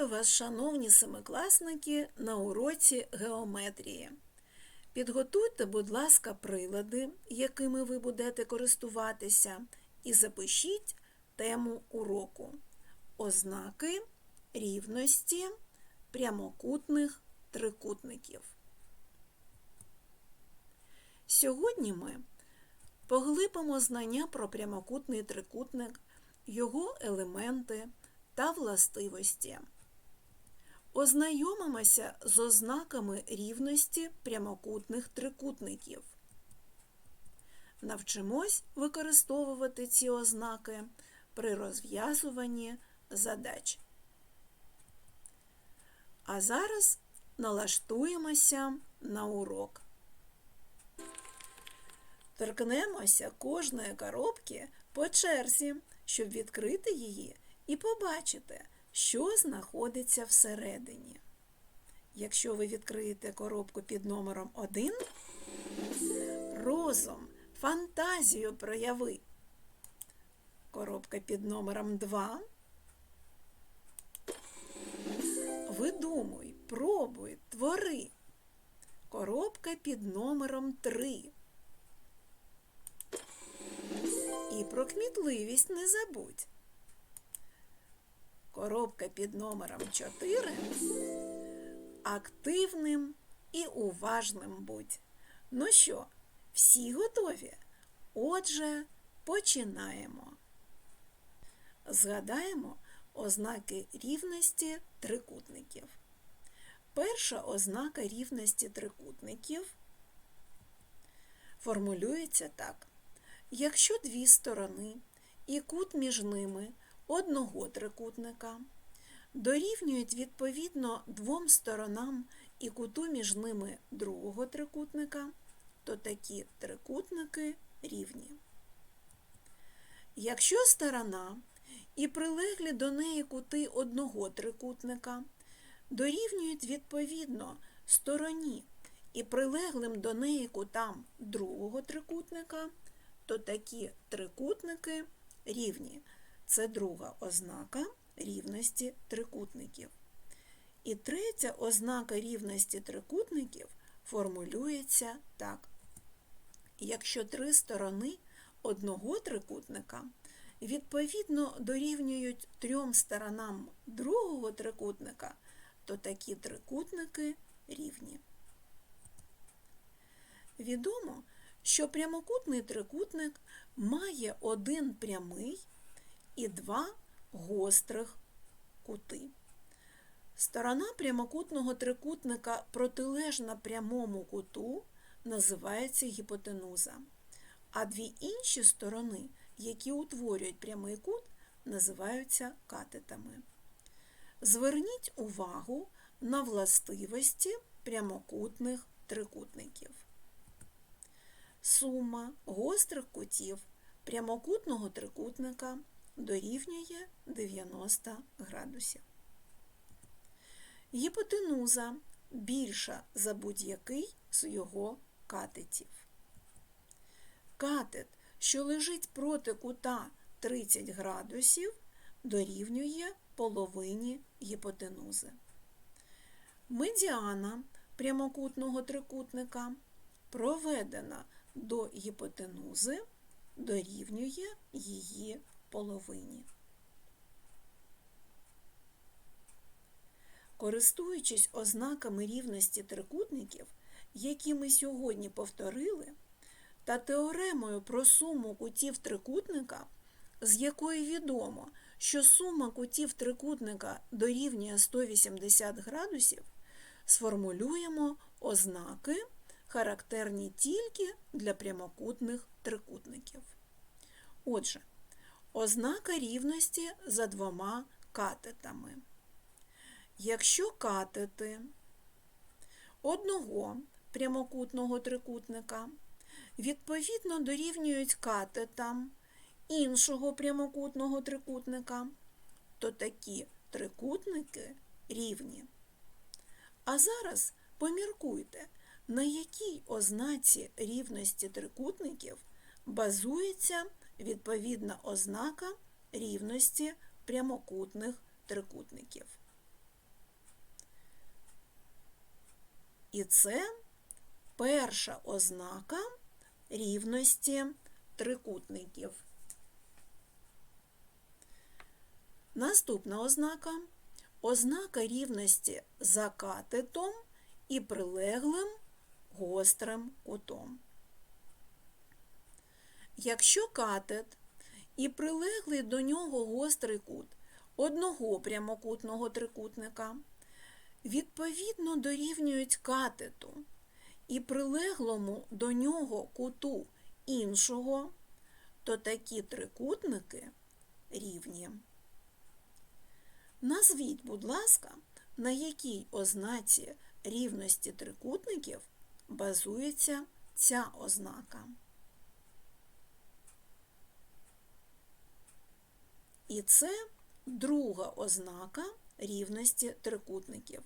Вітаю вас, шановні семикласники, на уроці геометрії. Підготуйте, будь ласка, прилади, якими ви будете користуватися, і запишіть тему уроку ознаки рівності прямокутних трикутників. Сьогодні ми поглибимо знання про прямокутний трикутник, його елементи та властивості. Ознайомимося з ознаками рівності прямокутних трикутників. Навчимось використовувати ці ознаки при розв'язуванні задач. А зараз налаштуємося на урок. Торкнемося кожної коробки по черзі, щоб відкрити її і побачите, що знаходиться всередині. Якщо ви відкриєте коробку під номером 1, розум, фантазію прояви. Коробка під номером 2. Видумуй, пробуй, твори. Коробка під номером 3. І про кмітливість не забудь. Коробка під номером 4 активним і уважним будь. Ну що, всі готові? Отже, починаємо. Згадаємо ознаки рівності трикутників. Перша ознака рівності трикутників формулюється так. Якщо дві сторони і кут між ними одного трикутника дорівнюють відповідно двом сторонам і куту між ними другого трикутника, то такі трикутники рівні. Якщо сторона і прилеглі до неї кути одного трикутника дорівнюють відповідно стороні і прилеглим до неї кутам другого трикутника, то такі трикутники рівні. Це друга ознака рівності трикутників. І третя ознака рівності трикутників формулюється так. Якщо три сторони одного трикутника відповідно дорівнюють трьом сторонам другого трикутника, то такі трикутники рівні. Відомо, що прямокутний трикутник має один прямий і два гострих кути. Сторона прямокутного трикутника протилежна прямому куту називається гіпотенуза, а дві інші сторони, які утворюють прямий кут, називаються катетами. Зверніть увагу на властивості прямокутних трикутників. Сума гострих кутів прямокутного трикутника дорівнює 90 градусів. Гіпотенуза більша за будь-який з його катетів. Катет, що лежить проти кута 30 градусів, дорівнює половині гіпотенузи. Медіана прямокутного трикутника проведена до гіпотенузи, дорівнює її половині. Користуючись ознаками рівності трикутників, які ми сьогодні повторили, та теоремою про суму кутів трикутника, з якої відомо, що сума кутів трикутника дорівнює 180 градусів, сформулюємо ознаки, характерні тільки для прямокутних трикутників. Отже, Ознака рівності за двома катетами. Якщо катети одного прямокутного трикутника відповідно дорівнюють катетам іншого прямокутного трикутника, то такі трикутники рівні. А зараз поміркуйте, на якій ознаці рівності трикутників базується відповідна ознака рівності прямокутних трикутників. І це перша ознака рівності трикутників. Наступна ознака ознака рівності закатитом і прилеглим гострим кутом. Якщо катет і прилеглий до нього гострий кут одного прямокутного трикутника відповідно дорівнюють катету і прилеглому до нього куту іншого, то такі трикутники рівні. Назвіть, будь ласка, на якій ознаці рівності трикутників базується ця ознака. І це друга ознака рівності трикутників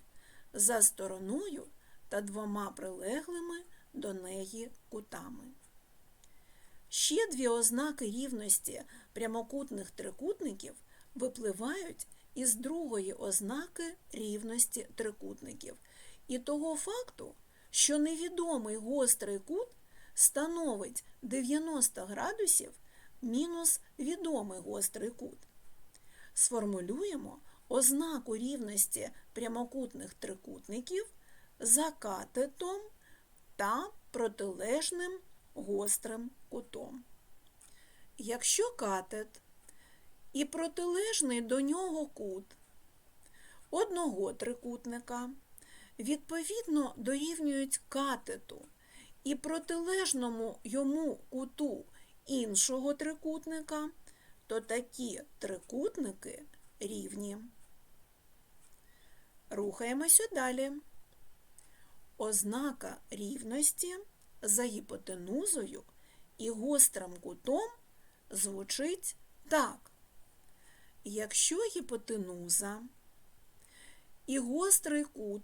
за стороною та двома прилеглими до неї кутами. Ще дві ознаки рівності прямокутних трикутників випливають із другої ознаки рівності трикутників і того факту, що невідомий гострий кут становить 90 градусів мінус відомий гострий кут. Сформулюємо ознаку рівності прямокутних трикутників за катетом та протилежним гострим кутом. Якщо катет і протилежний до нього кут одного трикутника відповідно дорівнюють катету і протилежному йому куту іншого трикутника, то такі трикутники рівні. Рухаємося далі. Ознака рівності за гіпотенузою і гострим кутом звучить так. Якщо гіпотенуза і гострий кут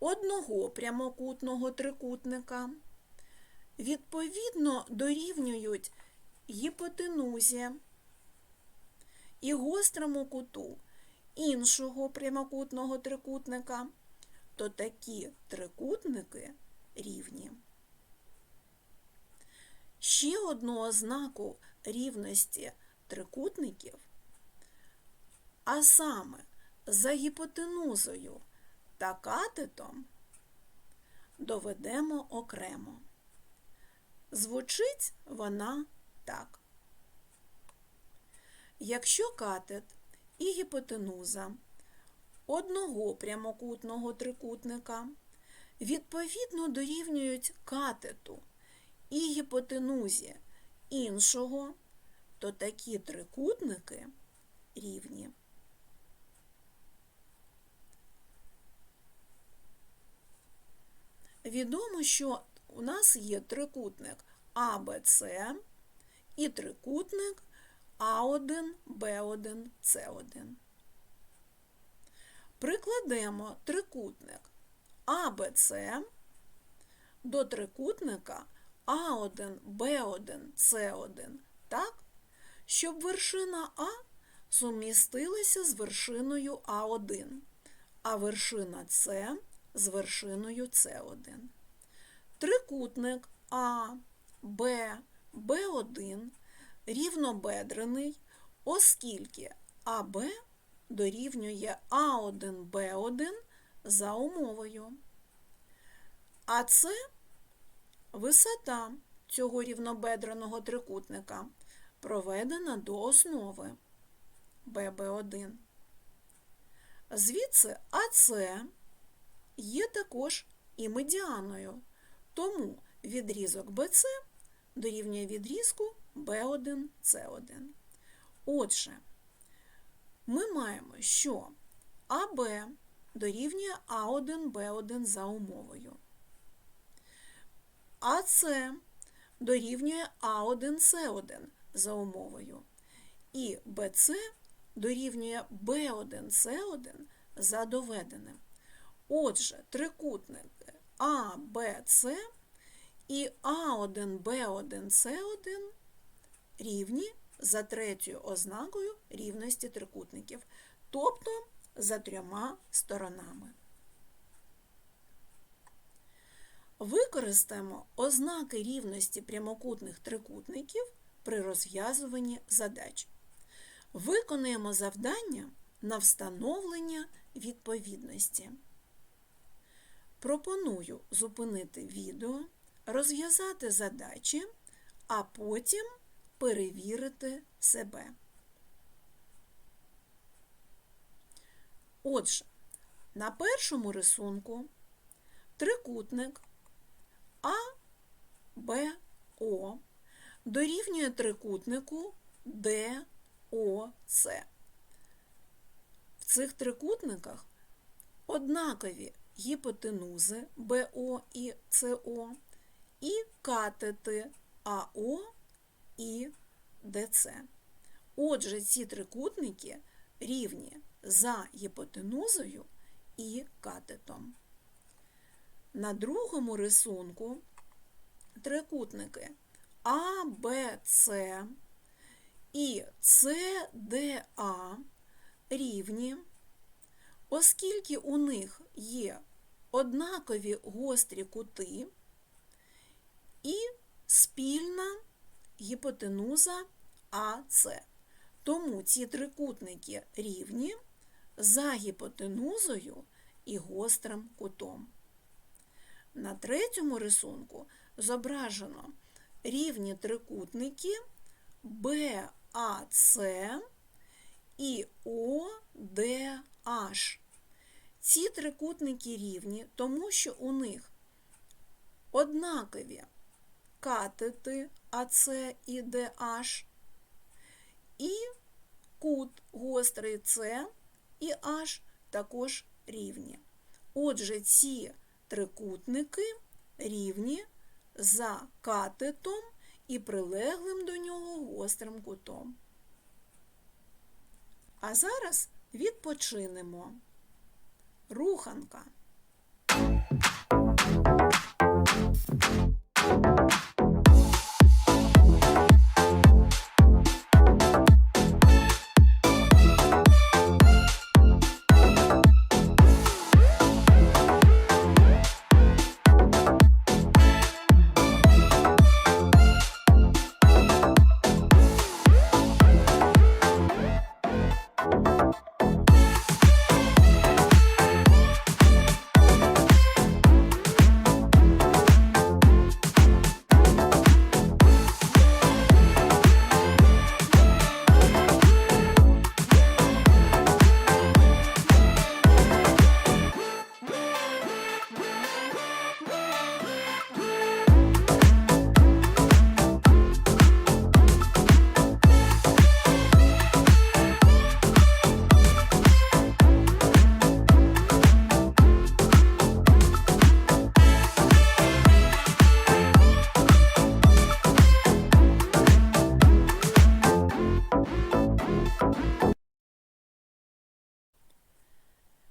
одного прямокутного трикутника відповідно дорівнюють гіпотенузі гострому куту іншого прямокутного трикутника, то такі трикутники рівні. Ще одну ознаку рівності трикутників, а саме за гіпотенузою та катетом доведемо окремо. Звучить вона так. Якщо катет і гіпотенуза одного прямокутного трикутника відповідно дорівнюють катету і гіпотенузі іншого, то такі трикутники рівні. Відомо, що у нас є трикутник АБЦ і трикутник А1, Б1, С1. Прикладемо трикутник АБЦ до трикутника А1, Б1, С1 так, щоб вершина А сумістилася з вершиною А1, а вершина С з вершиною С1. Трикутник А, Б, Б1 рівнобедрений, оскільки АБ дорівнює А1, Б1 за умовою. А це висота цього рівнобедреного трикутника проведена до основи ББ1. Звідси АЦ є також і медіаною, тому відрізок БЦ дорівнює відрізку B1, C1. Отже, ми маємо, що АБ дорівнює А1, Б1 за умовою. АС дорівнює А1, С1 за умовою. І БЦ дорівнює Б1, С1 за доведеним. Отже, трикутники А, Б, С і А1, Б1, С1 рівні за третьою ознакою рівності трикутників, тобто за трьома сторонами. Використаємо ознаки рівності прямокутних трикутників при розв'язуванні задач. Виконуємо завдання на встановлення відповідності. Пропоную зупинити відео, розв'язати задачі, а потім перевірити себе. Отже, на першому рисунку трикутник А, Б, О дорівнює трикутнику Д, В цих трикутниках однакові гіпотенузи БО і СО і катети АО і ДЦ. Отже, ці трикутники рівні за гіпотенузою і катетом. На другому рисунку трикутники А, Б, С і С, Д, А рівні, оскільки у них є однакові гострі кути і спільна гіпотенуза АС. Тому ці трикутники рівні за гіпотенузою і гострим кутом. На третьому рисунку зображено рівні трикутники БАЦ і ОДH. Ці трикутники рівні, тому що у них однакові катети АЦ і ДH і кут гострий С і H також рівні. Отже, ці трикутники рівні за катетом і прилеглим до нього гострим кутом. А зараз відпочинемо. Руханка.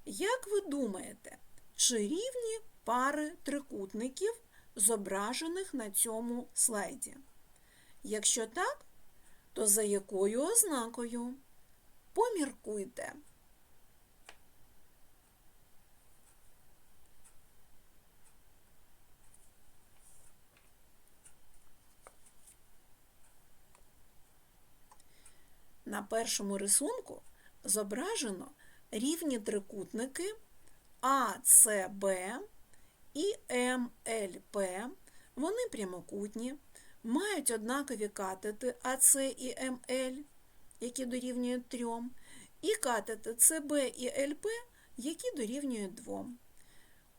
Як ви думаєте, чи рівні пари трикутників, зображених на цьому слайді? Якщо так, то за якою ознакою? Поміркуйте. На першому рисунку зображено рівні трикутники АЦБ і МЛП. Вони прямокутні, мають однакові катети АЦ і МЛ, які дорівнюють 3, і катети ЦБ і ЛП, які дорівнюють 2.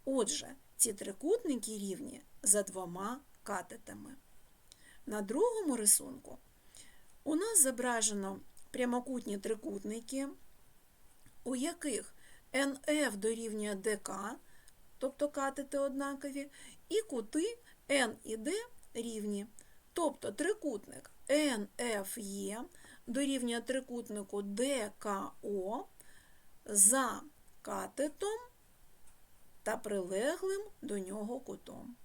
Отже, ці трикутники рівні за двома катетами. На другому рисунку у нас зображено прямокутні трикутники, у яких НФ дорівнює ДК, тобто катети однакові, і кути Н і Д рівні. Тобто трикутник НФЄ дорівнює трикутнику ДКО за катетом та прилеглим до нього кутом.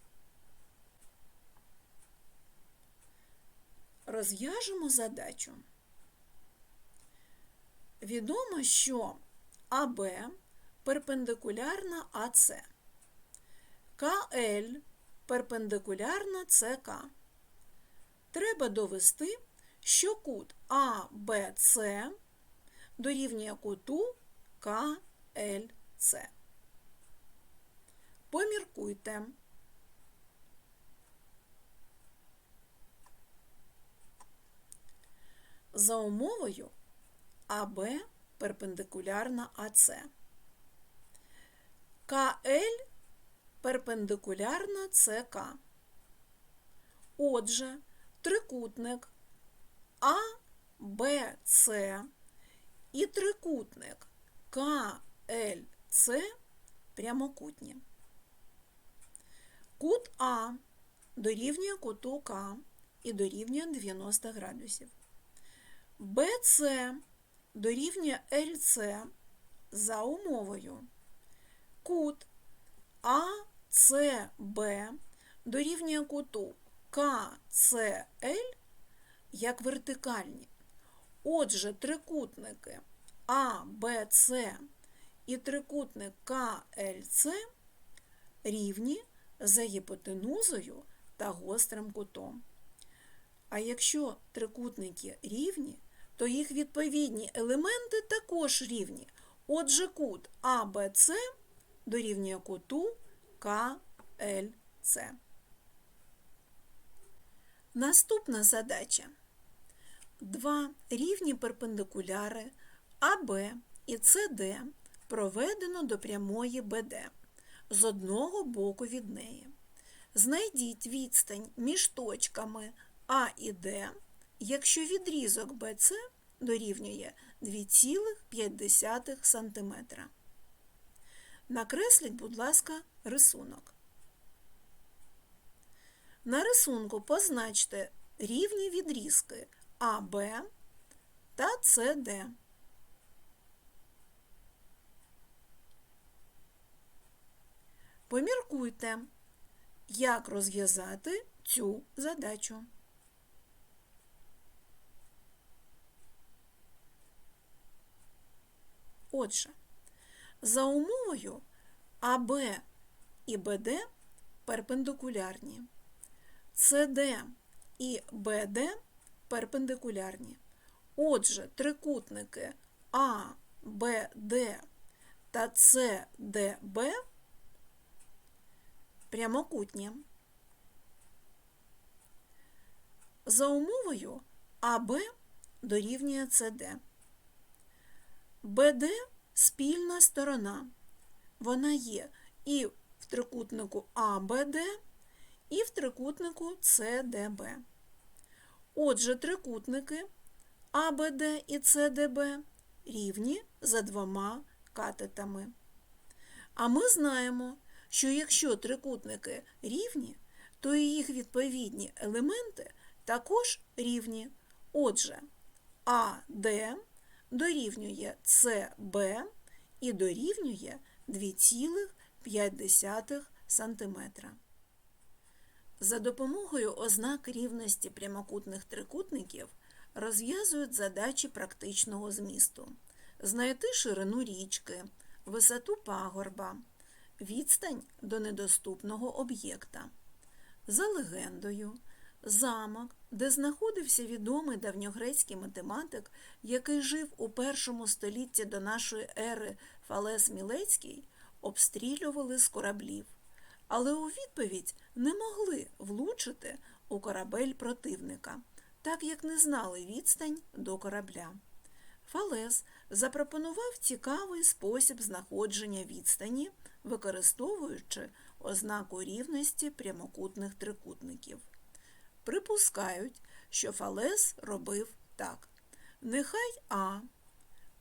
Розв'яжемо задачу. Відомо, що АБ перпендикулярна АС. КЛ перпендикулярна ЦК. Треба довести, що кут АБЦ дорівнює куту КЛЦ. Поміркуйте. За умовою АБ перпендикулярна АЦ. КЛ перпендикулярна ЦК. Отже, трикутник АБЦ і трикутник КЛЦ прямокутні. Кут А дорівнює куту К і дорівнює 90 градусів. БЦ дорівнює ЛЦ за умовою. Кут АЦБ дорівнює куту КЦЛ як вертикальні. Отже, трикутники АБЦ і трикутник КЛЦ рівні за гіпотенузою та гострим кутом. А якщо трикутники рівні, то їх відповідні елементи також рівні. Отже, кут АБЦ дорівнює куту КЛЦ. Наступна задача. Два рівні перпендикуляри АБ і СД проведено до прямої БД з одного боку від неї. Знайдіть відстань між точками А і Д, якщо відрізок БЦ дорівнює 2,5 см. Накресліть, будь ласка, рисунок. На рисунку позначте рівні відрізки АБ та СД. Поміркуйте, як розв'язати цю задачу. Отже, за умовою АБ і БД перпендикулярні, СД і БД перпендикулярні. Отже, трикутники А, Б, Д та С, Д, прямокутні. За умовою АБ дорівнює СД. БД спільна сторона. Вона є і в трикутнику АБД, і в трикутнику СДБ. Отже, трикутники АБД і СДБ рівні за двома катетами. А ми знаємо, що якщо трикутники рівні, то і їх відповідні елементи також рівні. Отже, АД дорівнює СБ і дорівнює 2,5 см. За допомогою ознак рівності прямокутних трикутників розв'язують задачі практичного змісту. Знайти ширину річки, висоту пагорба, відстань до недоступного об'єкта. За легендою, замок, де знаходився відомий давньогрецький математик, який жив у першому столітті до нашої ери Фалес Мілецький, обстрілювали з кораблів, але у відповідь не могли влучити у корабель противника, так як не знали відстань до корабля. Фалес запропонував цікавий спосіб знаходження відстані, використовуючи ознаку рівності прямокутних трикутників. Припускають, що Фалес робив так. Нехай А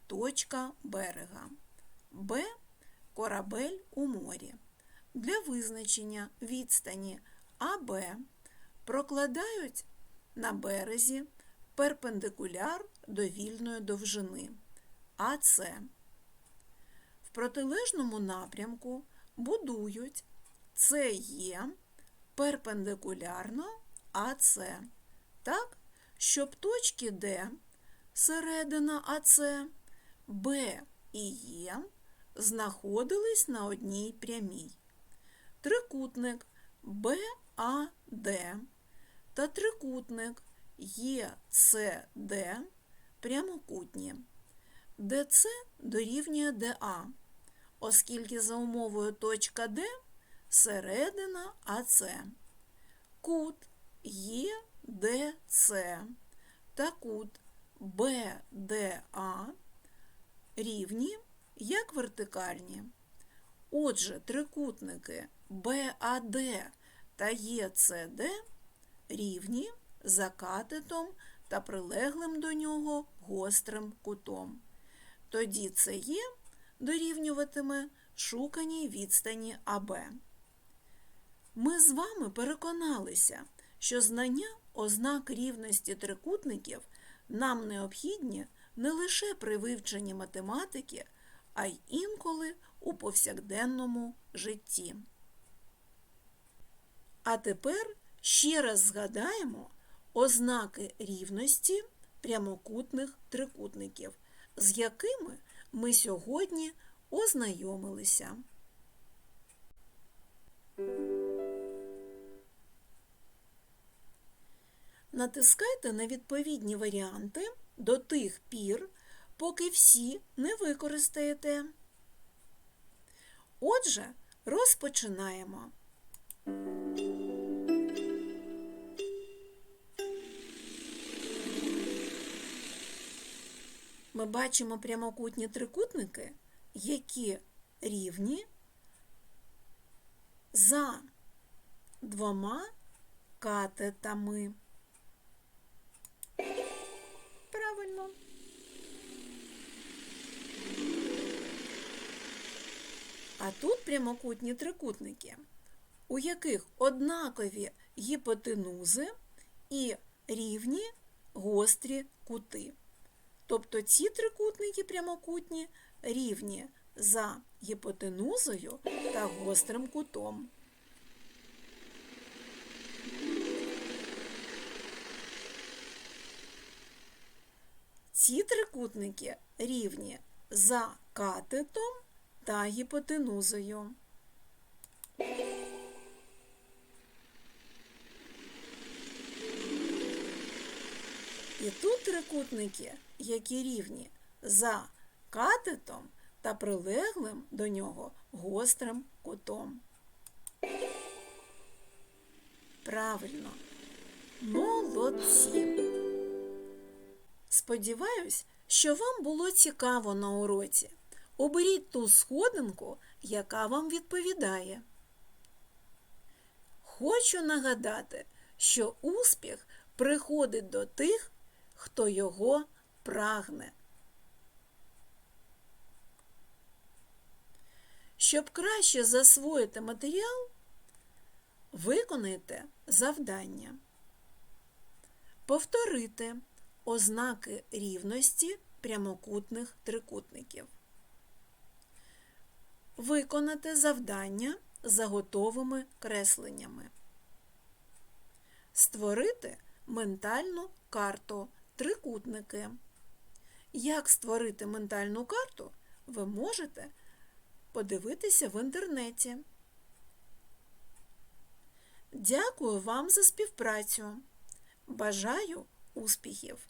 точка берега, Б корабель у морі. Для визначення відстані АБ прокладають на березі перпендикуляр до вільної довжини АЦ. В протилежному напрямку будують СЕ перпендикулярно АЦ, так, щоб точки Д, середина АЦ, Б і Е знаходились на одній прямій. Трикутник БАД та трикутник ЄЦД прямокутні. ДЦ дорівнює ДА, оскільки за умовою точка Д середина АЦ. Кут ЄДЦ та кут БДА рівні як вертикальні. Отже, трикутники БАД та ЄЦД рівні за катетом та прилеглим до нього гострим кутом. Тоді це є дорівнюватиме шуканій відстані АБ. Ми з вами переконалися, що знання ознак рівності трикутників нам необхідні не лише при вивченні математики, а й інколи у повсякденному житті. А тепер ще раз згадаємо ознаки рівності прямокутних трикутників, з якими ми сьогодні ознайомилися. Натискайте на відповідні варіанти до тих пір, поки всі не використаєте. Отже, розпочинаємо. Ми бачимо прямокутні трикутники, які рівні за двома катетами. А тут прямокутні трикутники, у яких однакові гіпотенузи і рівні гострі кути. Тобто ці трикутники прямокутні рівні за гіпотенузою та гострим кутом. Ці трикутники рівні за катетом та гіпотенузою. І тут трикутники, які рівні за катетом та прилеглим до нього гострим кутом. Правильно. Молодці. Сподіваюсь, що вам було цікаво на уроці. Оберіть ту сходинку, яка вам відповідає. Хочу нагадати, що успіх приходить до тих, хто його прагне. Щоб краще засвоїти матеріал, виконайте завдання. Повторити ознаки рівності прямокутних трикутників. Виконати завдання за готовими кресленнями. Створити ментальну карту трикутники. Як створити ментальну карту, ви можете подивитися в інтернеті. Дякую вам за співпрацю. Бажаю успіхів!